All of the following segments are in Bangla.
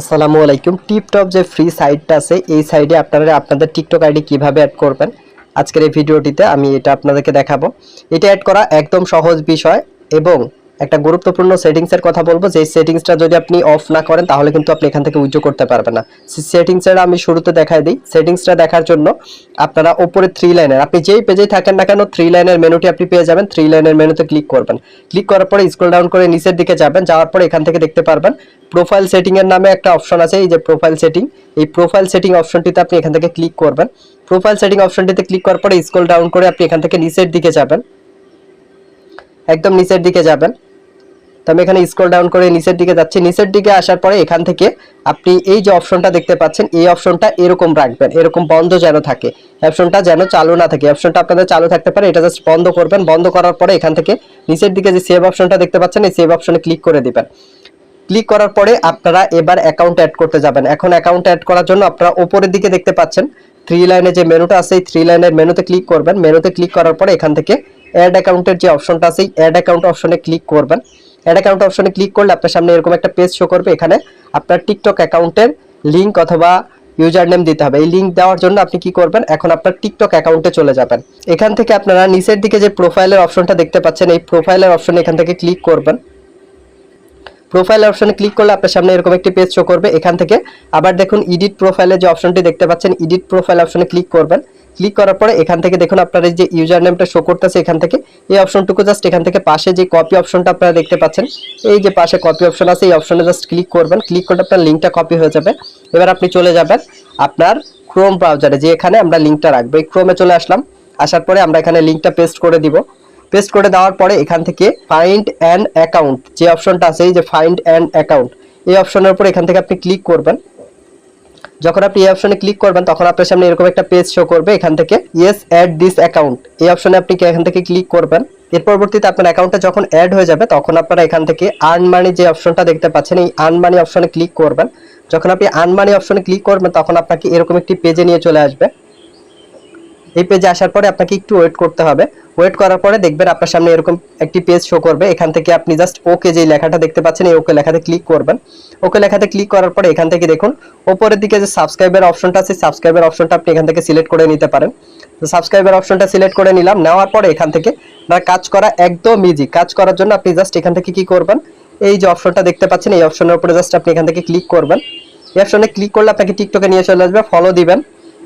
আসসালামু আলাইকুম। টিপটপ যে ফ্রি সাইটটা আছে, এই সাইডে আপনারা আপনাদের টিকটক আইডি কীভাবে অ্যাড করবেন, আজকের এই ভিডিওটিতে আমি এটা আপনাদেরকে দেখাবো। এটা অ্যাড করা একদম সহজ বিষয় এবং একটা গুরুত্বপূর্ণ সেটিংসের কথা বলব। যে সেটিংসটা যদি আপনি অফ না করেন, তাহলে কিন্তু আপনি এখান থেকে উইথড্র করতে পারবেন না। সেটিংসটা আমি শুরুতে দেখাই দিই। সেটিংসটা দেখার জন্য আপনারা ওপরে থ্রি লাইনের আপনি যেই পেজেই থাকেন না কেন থ্রি লাইনের মেনুটি আপনি পেয়ে যাবেন। থ্রি লাইনের মেনুতে ক্লিক করবেন। ক্লিক করার পরে স্ক্রল ডাউন করে নিচের দিকে যাবেন। যাওয়ার পরে এখান থেকে দেখতে পারবেন প্রোফাইল সেটিং এর নামে একটা অপশন আছে, এই যে প্রোফাইল সেটিং এই প্রোফাইল সেটিং অপশনটিতে আপনি এখান থেকে ক্লিক করবেন। প্রোফাইল সেটিং অপশনটিতে ক্লিক করার পরে স্ক্রল ডাউন করে আপনি এখান থেকে নিচের দিকে যাবেন। একদম নিচের দিকে যাবেন। তো আমি এখানে স্ক্রল ডাউন করে নিচের দিকে যাচ্ছি। নিচের দিকে আসার পরে এখান থেকে আপনি এই যে অপশনটা দেখতে পাচ্ছেন, এই অপশনটা এরকম রাখবেন। এরকম বন্ধ যেন থাকে। অপশনটা যেন চালু না থাকে। অপশনটা আপনাদের চালু থাকতে পারে, এটা জাস্ট বন্ধ করবেন। বন্ধ করার পরে এখান থেকে নিচের দিকে যে সেভ অপশনটা দেখতে পাচ্ছেন, এই সেভ অপশনে ক্লিক করে দিবেন। ক্লিক করার পরে আপনারা এবার অ্যাকাউন্ট অ্যাড করতে যাবেন। এখন অ্যাকাউন্ট অ্যাড করার জন্য আপনারা ওপরের দিকে দেখতে পাচ্ছেন থ্রি লাইনে যে মেনুটা আছে, এই থ্রি লাইনের মেনুতে ক্লিক করবেন। মেনুতে ক্লিক করার পরে এখান থেকে অ্যাড অ্যাকাউন্টের যে অপশনটা আছে অ্যাড অ্যাকাউন্ট অপশনে ক্লিক করবেন। অ্যাড অ্যাকাউন্ট অপশনে ক্লিক করলে আপনার সামনে এরকম একটা পেজ শো করবে। এখানে আপনার টিকটক অ্যাকাউন্টের লিঙ্ক অথবা ইউজার নেম দিতে হবে। এই লিঙ্ক দেওয়ার জন্য আপনি কি করবেন? এখন আপনার টিকটক অ্যাকাউন্টে চলে যাবেন। এখান থেকে আপনারা নিচের দিকে যে প্রোফাইলের অপশনটা দেখতে পাচ্ছেন, এই প্রোফাইলের অপশনে এখান থেকে ক্লিক করবেন। প্রোফাইল অপশনে ক্লিক করলে আপনার সামনে এরকম একটি পেজ শো করবে। এখান থেকে আবার দেখুন এডিট প্রোফাইলের যে অপশনটি দেখতে পাচ্ছেন এডিট প্রোফাইল অপশনে ক্লিক করবেন। ক্লিক করার পরে এখান থেকে দেখুন আপনার এই যে ইউজার নেমটা শো করতেছে এখান থেকে, এই অপশনটুকু জাস্ট এখান থেকে পাশে যে কপি অপশনটা আপনারা দেখতে পাচ্ছেন, এই যে পাশে কপি অপশন আছে, এই অপশনে জাস্ট ক্লিক করবেন ক্লিক করলে আপনার লিঙ্কটা কপি হয়ে যাবে। এবার আপনি চলে যাবেন আপনার ক্রোম ব্রাউজারে যে এখানে আমরা লিঙ্কটা রাখব। এই ক্রোমে চলে আসলাম, আসার পরে আমরা এখানে লিঙ্কটা পেস্ট করে দিব। পেস্ট করে দেওয়ার পরে এখান থেকে ফাইন্ড অ্যান অ্যাকাউন্ট যে অপশনটা আছে, এই যে ফাইন্ড অ্যান অ্যাকাউন্ট এই অপশনের উপর এখান থেকে আপনি ক্লিক করবেন। যখন আপনি এই অপশনে ক্লিক করবেন, তখন আপনার সামনে এরকম একটা পেজ শো করবে, এখান থেকে ইয়েস অ্যাড দিস অ্যাকাউন্ট এই অপশনে আপনি এখান থেকে ক্লিক করবেন। এর পরবর্তীতে আপনার অ্যাকাউন্টটা যখন অ্যাড হয়ে যাবে, তখন আপনারা এখান থেকে আর্ন মানি যে অপশনটা দেখতে পাচ্ছেন, এই আর্ন মানি অপশনে ক্লিক করবেন। যখন আপনি আর্ন মানি অপশনে ক্লিক করবেন, তখন আপনাকে এরকম একটি পেজে নিয়ে চলে আসবে। এই পেজে আসার পরে আপনাকে একটু ওয়েট করতে হবে। ওয়েট করার পরে দেখবেন আপনার সামনে এরকম একটি পেজ শো করবে। এখান থেকে আপনি জাস্ট ওকে যে লেখাটা দেখতে পাচ্ছেন, এই ওকে লেখাতে ক্লিক করবেন। ওকে লেখাতে ক্লিক করার পরে এখান থেকে দেখুন, ওপরের দিকে যে সাবস্ক্রাইবের অপশনটা আছে সাবস্ক্রাইবের অপশনটা আপনি এখান থেকে সিলেক্ট করে নিতে পারেন। তো সাবস্ক্রাইবের অপশনটা সিলেক্ট করে নিলাম। নেওয়ার পরে এখান থেকে আপনার কাজ করা একদম ইজি কাজ করার জন্য আপনি জাস্ট এখান থেকে কি করবেন, এই যে অপশনটা দেখতে পাচ্ছেন, এই অপশনের উপরে জাস্ট আপনি এখান থেকে ক্লিক করবেন। এই অপশনে ক্লিক করলে আপনাকে টিকটকে নিয়ে চলে আসবে ফলো দিবেন।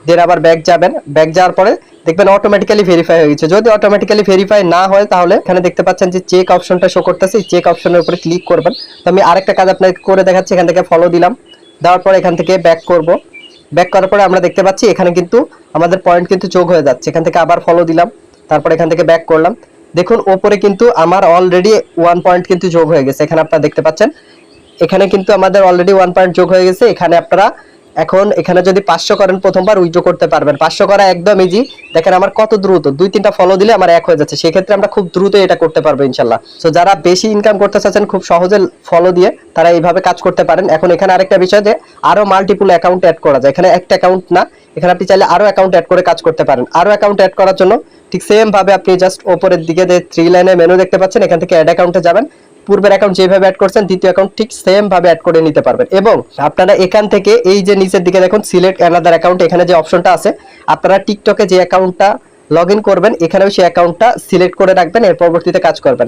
দেন আবার ব্যাক যাবেন। ব্যাক যাওয়ার পরে দেখবেন অটোমেটিক্যালি ভেরিফাই হয়ে গেছে। যদি অটোমেটিক্যালি ভেরিফাই না হয় তাহলে এখানে দেখতে পাচ্ছেন যে চেক অপশনটা শো করতেছে। চেক অপশনের উপরে ক্লিক করবেন। তো আমি আরেকটা কাজ আপনাকে করে দেখাচ্ছি, এখান থেকে ফলো দিলাম। দেওয়ার পরে এখান থেকে ব্যাক করব। ব্যাক করার পরে আমরা দেখতে পাচ্ছি এখানে কিন্তু আমাদের পয়েন্ট কিন্তু যোগ হয়ে যাচ্ছে। এখান থেকে আবার ফলো দিলাম। তারপর এখান থেকে ব্যাক করলাম। দেখুন, ওপরে কিন্তু আমার অলরেডি ওয়ান পয়েন্ট কিন্তু যোগ হয়ে গেছে। এখানে আপনারা দেখতে পাচ্ছেন, এখানে কিন্তু আমাদের অলরেডি ওয়ান পয়েন্ট যোগ হয়ে গেছে। এখানে আপনারা এখন এখানে যদি পাঁচশো করেন প্রথমবার উইথড্র করতে পারবেন। পাঁচশো করা একদম ইজি দেখেন আমার কত দ্রুত, দুই তিনটা ফলো দিলে আমার এক হয়ে যাচ্ছে। সেক্ষেত্রে আমরা খুব দ্রুত এটা করতে পারব ইনশাল্লাহ। তো যারা বেশি ইনকাম করতে চাচ্ছেন, খুব সহজে ফলো দিয়ে তারা এইভাবে কাজ করতে পারেন। এখন এখানে আরেকটা বিষয় যে, আরও মাল্টিপুল অ্যাকাউন্ট অ্যাড করা যায়। এখানে একটা অ্যাকাউন্ট না, এখানে আপনি চাইলে আরও অ্যাকাউন্ট অ্যাড করে কাজ করতে পারেন। আরও অ্যাকাউন্ট অ্যাড করার জন্য ঠিক সেম ভাবে আপনি জাস্ট ওপরের দিকে যে থ্রি লাইনে মেনু দেখতে পাচ্ছেন, এখান থেকে অ্যাড অ্যাকাউন্টে যাবেন। পূর্বের অ্যাকাউন্ট যেভাবে অ্যাড করছেন, দ্বিতীয় অ্যাকাউন্ট ঠিক সেম ভাবে অ্যাড করে নিতে পারবেন। এবং আপনারা এখান থেকে এই যে নিচের দিকে দেখুন সিলেক্ট অ্যানাদার অ্যাকাউন্ট এখানে যে অপশনটা আছে, আপনারা টিকটকে যে অ্যাকাউন্টটা লগ করবেন, এখানেও সেই অ্যাকাউন্টটা সিলেক্ট করে রাখবেন, এর পরবর্তীতে কাজ করবেন।